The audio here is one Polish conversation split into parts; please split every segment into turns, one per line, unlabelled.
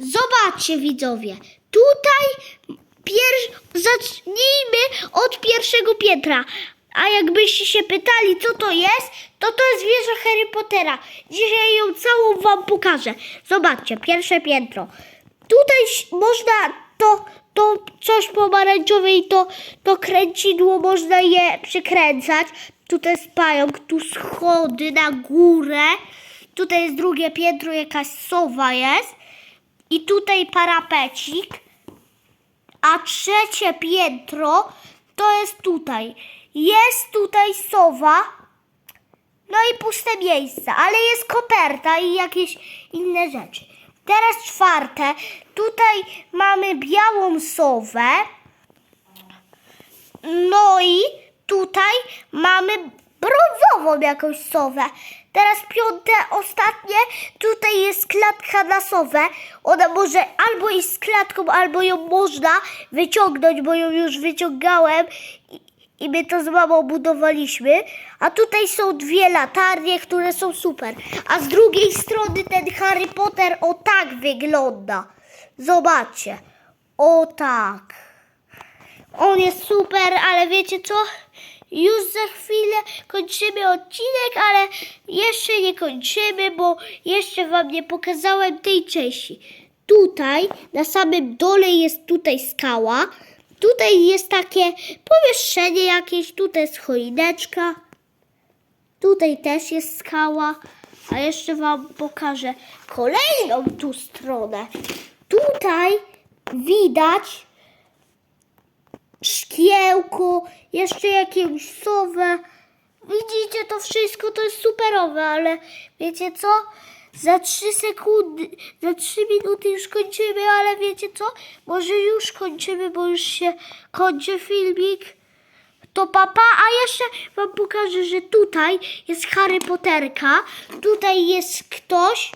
Zobaczcie widzowie, tutaj pier... zacznijmy od pierwszego piętra. A jakbyście się pytali, co to jest, to to jest wieża Harry Pottera. Dzisiaj ją całą wam pokażę. Zobaczcie, pierwsze piętro. Tutaj można to, to coś pomarańczowe i to, to kręcidło można je przykręcać. Tutaj jest pająk, tu schody na górę. Tutaj jest drugie piętro, jakaś sowa jest. I tutaj parapecik. A trzecie piętro to jest tutaj. Jest tutaj sowa. No i puste miejsca, ale jest koperta i jakieś inne rzeczy. Teraz czwarte. Tutaj mamy białą sowę. No i tutaj mamy brązową jakąś sowę. Teraz piąte, ostatnie. Tutaj jest klatka na sowę. Ona może albo iść z klatką, albo ją można wyciągnąć, bo ją już wyciągałem i, i my to z mamą budowaliśmy. A tutaj są dwie latarnie, które są super. A z drugiej strony ten Harry Potter o tak wygląda. Zobaczcie. O tak. On jest super, ale wiecie co? Już za chwilę kończymy odcinek, ale jeszcze nie kończymy, bo jeszcze wam nie pokazałem tej części. Tutaj na samym dole jest tutaj skała. Tutaj jest takie pomieszczenie jakieś, tutaj jest choineczka. Tutaj też jest skała. A jeszcze wam pokażę kolejną tu stronę. Tutaj widać szkiełko, jeszcze jakieś sowę. Widzicie, to wszystko to jest superowe, ale wiecie co? Za trzy sekundy, za trzy minuty już kończymy, ale wiecie co? Może już kończymy, bo już się kończy filmik. To papa, a jeszcze wam pokażę, że tutaj jest Harry Potterka, tutaj jest ktoś,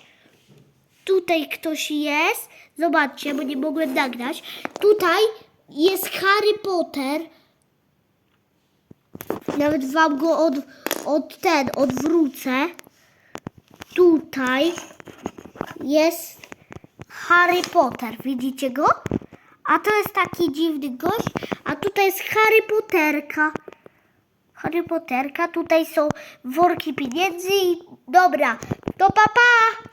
Tutaj ktoś jest. Zobaczcie, bo nie mogłem nagrać. Tutaj jest Harry Potter. Nawet wam go od, od ten odwrócę. Tutaj jest Harry Potter. Widzicie go? A to jest taki dziwny gość. A tutaj jest Harry Potterka. Harry Potterka. Tutaj są worki pieniędzy dobra. To papa! Pa.